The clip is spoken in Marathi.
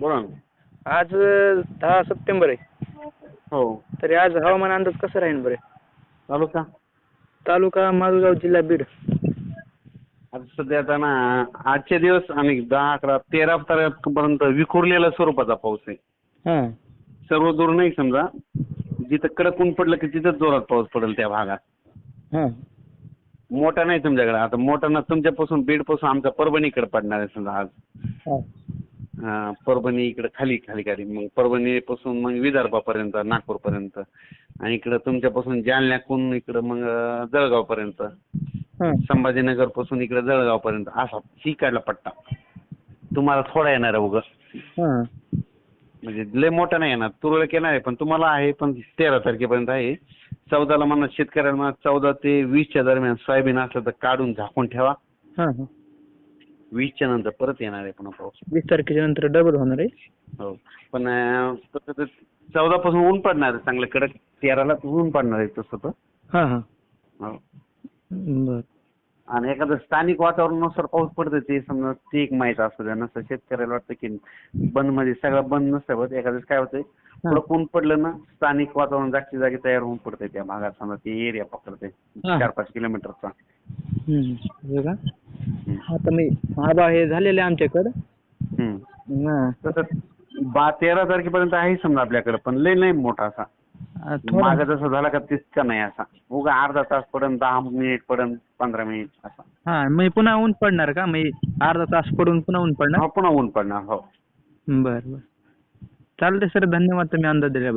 बोला ना. आज अं, दहा सप्टेंबर आहे. हो. तरी आज हवामान अंदाज कसं राहील बरं? चालू का तालुका माजगाव जिल्हा बीड. आता सध्या आता ना आजचे दिवस आणि दहा अकरा तेरा तारखेपर्यंत विखुरलेल्या स्वरूपाचा पाऊस आहे. हां. सर्व दूर नाही समजा. जिथं कडक ऊन पडलं की तिथंच जोरात पाऊस पडेल त्या भागात. हां. मोठा नाही तुमच्याकडे. आता मोठा ना तुमच्यापासून बीडपासून आमचा परभणीकडे पडणार आहे समजा आज. हा, परभणी इकडे खाली खाली खाली मग परभणीपासून मग विदर्भापर्यंत नागपूरपर्यंत. आणि इकडं तुमच्यापासून जालन्याकून इकडं मग जळगावपर्यंत. संभाजीनगरपासून इकडे जळगावपर्यंत. असा ही काढला पट्टा. तुम्हाला थोडा येणार आहे उगं. हां. म्हणजे लय मोठा नाही येणार. तुरळक येणार आहे पण तुम्हाला आहे पण तेरा तारखेपर्यंत आहे. चौदाला म्हणा शेतकऱ्यांना चौदा ते वीसच्या दरम्यान सोयाबीन असलं तर काढून झाकून ठेवा. वीसच्या नंतर परत येणार आहे पुन्हा पाऊस. वीस तारखेच्या नंतर डबल होणार आहे. हो. पण चौदा पासून ऊन पडणार आहे. चांगलं कडक तेराला ऊन पडणार आहे तसं तर. हां हां. हो. बरं. आणि एखादं स्थानिक वातावरणानुसार पाऊस पडतं ते समजा ते एक माहीत असू द्या. नसतं शेतकऱ्याला वाटतं की बंदमध्ये सगळं बंद नसतं बघ एखाद्या काय होतंय थोडं ऊन पडलं ना स्थानिक वातावरण जागच्या जागी तयार होऊन पडतंय त्या भागात. समजा ते एरिया पकडते हा. चार पाच किलोमीटरचा. हम्म. हो का? आता मी आबा हे झालेले आमच्याकडं. हम्म. हां. तसं बा तेरा तारखेपर्यंत आहे समजा आपल्याकडे पण लय नाही मोठा असा. आ, थोडा. मागं जसं झाला का तितका नाही असा. उगा अर्धा तास पडन दहा मिनिट पडन पंधरा मिनिट असा. हां मग पुन्हा ऊन पडणार का? मग अर्धा तास पडून पुन्हा ऊन पडणार? हा, पुन्हा ऊन पडणार हो. बरं बरं. चालतंय सर. धन्यवाद तुम्ही अंदाज दिल्याबद्दल.